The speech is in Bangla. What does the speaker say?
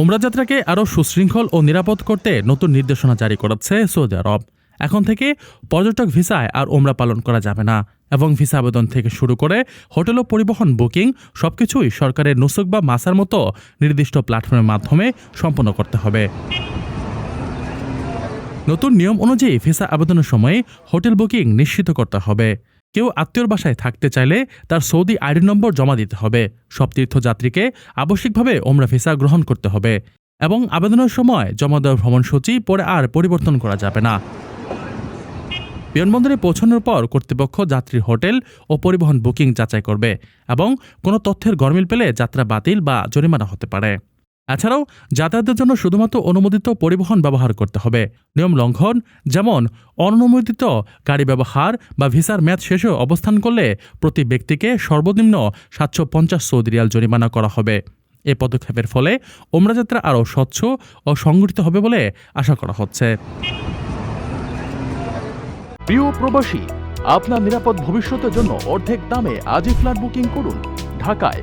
ওমরা যাত্রাকে আরও সুশৃঙ্খল ও নিরাপদ করতে নতুন নির্দেশনা জারি করেছে সৌদি আরব। এখন থেকে পর্যটক ভিসায় আর ওমরা পালন করা যাবে না এবং ভিসা আবেদন থেকে শুরু করে হোটেল ও পরিবহন বুকিং সবকিছুই সরকারের নুসুক বা মাসার মতো নির্দিষ্ট প্ল্যাটফর্মের মাধ্যমে সম্পন্ন করতে হবে। নতুন নিয়ম অনুযায়ী ভিসা আবেদনের সময় হোটেল বুকিং নিশ্চিত করতে হবে। কেউ আত্মীয়র বাসায় থাকতে চাইলে তার সৌদি আইডি নম্বর জমা দিতে হবে। সব তীর্থযাত্রীকে আবশ্যিকভাবে ওমরা ভিসা গ্রহণ করতে হবে এবং আবেদনের সময় জমা দেওয়া ভ্রমণসূচি পরে আর পরিবর্তন করা যাবে না। বিমানবন্দরে পৌঁছানোর পর কর্তৃপক্ষ যাত্রীর হোটেল ও পরিবহন বুকিং যাচাই করবে এবং কোনো তথ্যের গরমিল পেলে যাত্রা বাতিল বা জরিমানা হতে পারে। এছাড়াও যাতায়াতের জন্য শুধুমাত্র অনুমোদিত পরিবহন ব্যবহার করতে হবে। নিয়ম লঙ্ঘন, যেমন অননুমোদিত গাড়ি ব্যবহার বা ভিসার মেয়াদ শেষে অবস্থান করলে প্রতি ব্যক্তিকে সর্বনিম্ন সাতশো পঞ্চাশ সৌদি রিয়াল জরিমানা করা হবে। এ পদক্ষেপের ফলে ওমরা যাত্রা আরও স্বচ্ছ ও সংগঠিত হবে বলে আশা করা হচ্ছে। প্রিয় প্রবাসী, আপনার নিরাপদ ভবিষ্যতের জন্য অর্ধেক দামে আজই ফ্ল্যাট বুকিং করুন। ঢাকায়